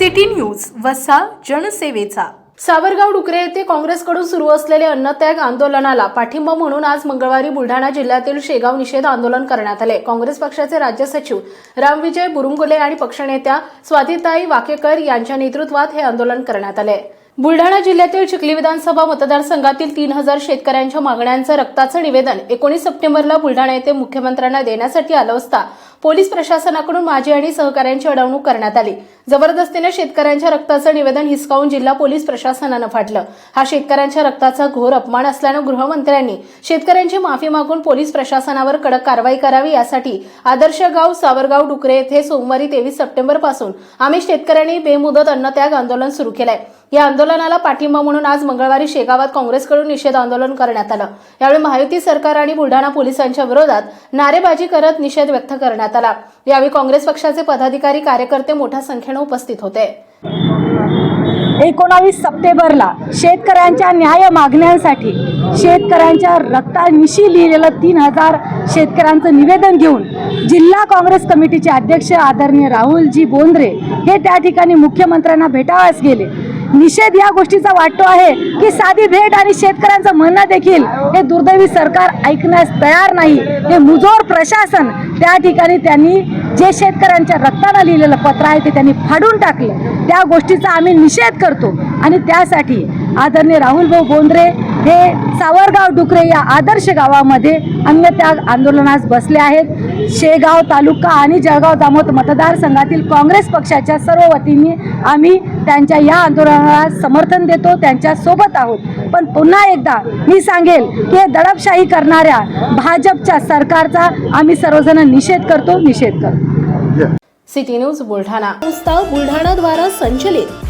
City news वसा जनसेवेचा. सावरगाव डुकरे येथे काँग्रेसकडून सुरू असलेले अन्नत्याग आंदोलनाला पाठिंबा म्हणून आज मंगळवारी बुलढाणा जिल्ह्यातील शेगाव निषेध आंदोलन करण्यात आले. काँग्रेस पक्षाचे राज्य सचिव रामविजय बुरुंगुले आणि पक्षनेत्या स्वातीताई वाकेकर यांच्या नेतृत्वात हे आंदोलन करण्यात आले. बुलढाणा जिल्ह्यातील चिखली विधानसभा मतदारसंघातील तीन हजार शेतकऱ्यांच्या मागण्यांचं रक्ताचं निवेदन एकोणीस सप्टेंबरला बुलढाणा येथे मुख्यमंत्र्यांना देण्यासाठी आलं असता पोलीस प्रशासनाकडून माझी आणि सहकाऱ्यांची अडवणूक करण्यात आली. जबरदस्तीने शेतकऱ्यांच्या रक्ताचं निवेदन हिसकावून जिल्हा पोलीस प्रशासनानं फाटलं. हा शेतकऱ्यांच्या रक्ताचा घोर अपमान असल्यानं गृहमंत्र्यांनी शेतकऱ्यांची माफी मागून पोलीस प्रशासनावर कडक कारवाई करावी यासाठी आदर्श गाव सावरगाव डुकरे येथे सोमवारी तेवीस सप्टेंबरपासून आम्ही शेतकऱ्यांनी बेमुदत अन्नत्याग आंदोलन सुरू केलंय. या आंदोलनाला पाठिंबा म्हणून आज मंगळवारी शेगावात काँग्रेसकडून निषेध आंदोलन करण्यात आलं. यावेळी महायुती सरकार आणि बुलढाणा पोलिसांच्या विरोधात नारेबाजी करत निषेध व्यक्त करण्यात आला. यावेळी काँग्रेस पक्षाचे पदाधिकारी कार्यकर्ते मोठ्या संख्येनं उपस्थित होते. एकोणावीस सप्टेंबरला शेतकऱ्यांच्या न्याय मागण्यांसाठी शेतकऱ्यांच्या रक्तानिशी लिहिलेलं तीन हजार शेतकऱ्यांचं निवेदन घेऊन जिल्हा काँग्रेस कमिटीचे अध्यक्ष आदरणीय राहुलजी बोंद्रे हे त्या ठिकाणी मुख्यमंत्र्यांना भेटावयास गेले. निषेध या गोष्टीचा वाटतो आहे की साधी भेट आणि शेतकऱ्यांचं म्हणणं देखील हे दुर्दैवी सरकार ऐकण्यास तयार नाही. हे मुजोर प्रशासन त्या ठिकाणी त्यांनी जे शेतकऱ्यांच्या रक्तानं लिहिलेलं पत्र आहे ते त्यांनी फाडून टाकलं. त्या गोष्टीचा आम्ही निषेध करतो आणि त्यासाठी आदरणीय राहुलभाऊ बोंद्रे हे सावरगाव डुकरे या आदर्श गावामध्ये अन्नत्याग आंदोलनास बसले आहेत. शेगाव तालुका आणि जळगाव दामोद मतदारसंघातील काँग्रेस पक्षाच्या सर्व वतीने आम्ही त्यांच्या या आंदोलनाला समर्थन देतो त्यांच्यासोबत आहोत. पण पुन्हा एकदा मी सांगेल की हे दडपशाही करणाऱ्या भाजपच्या सरकारचा आम्ही सर्वजण निषेध करतो निषेध करतो. City news Buldhana. संस्था बुलढाणा द्वारा संचलित